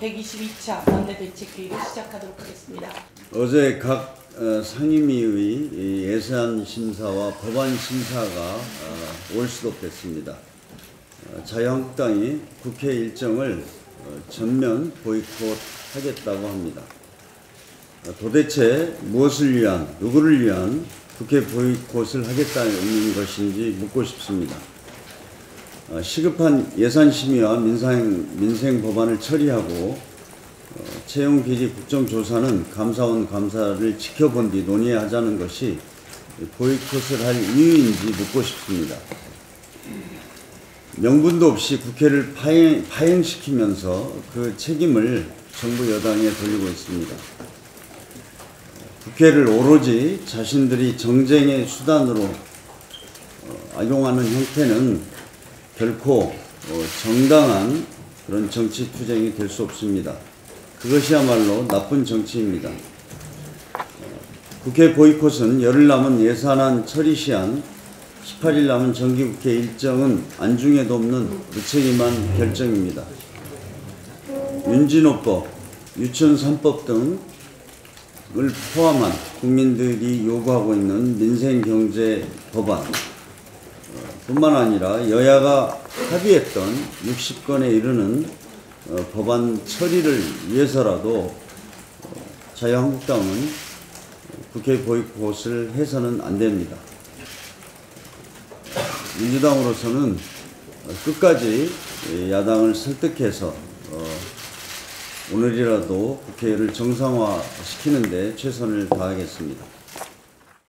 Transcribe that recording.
122차 원내 대책회의를 시작하도록 하겠습니다. 어제 각 어, 상임위의 이 예산 심사와 법안 심사가 어, 올수록됐습니다. 어, 자유한국당이 국회 일정을 어, 전면 보이콧하겠다고 합니다. 어, 도대체 무엇을 위한, 누구를 위한 국회 보이콧을 하겠다는 것인지 묻고 싶습니다. 어, 시급한 예산 심의와 민생, 민생 법안을 처리하고 어, 채용 비리 국정조사는 감사원 감사를 지켜본 뒤 논의하자는 것이 보이콧을 할 이유인지 묻고 싶습니다. 명분도 없이 국회를 파행, 파행시키면서 그 책임을 정부 여당에 돌리고 있습니다. 국회를 오로지 자신들이 정쟁의 수단으로 어, 악용하는 형태는 결코 어, 정당한 그런 정치 투쟁이 될 수 없습니다. 그것이야말로 나쁜 정치입니다. 어, 국회 보이콧은 열흘 남은 예산안 처리 시한 18일 남은 정기국회 일정은 안중에도 없는 무책임한 결정입니다. 윤진호법, 유치원 3법 등을 포함한 국민들이 요구하고 있는 민생경제 법안 뿐만 아니라 여야가 합의했던 60건에 이르는 어, 법안 처리를 위해서라도 어, 자유한국당은 국회 보이콧을 해서는 안 됩니다. 민주당으로서는 끝까지 야당을 설득해서 어, 오늘이라도 국회를 정상화시키는 데 최선을 다하겠습니다.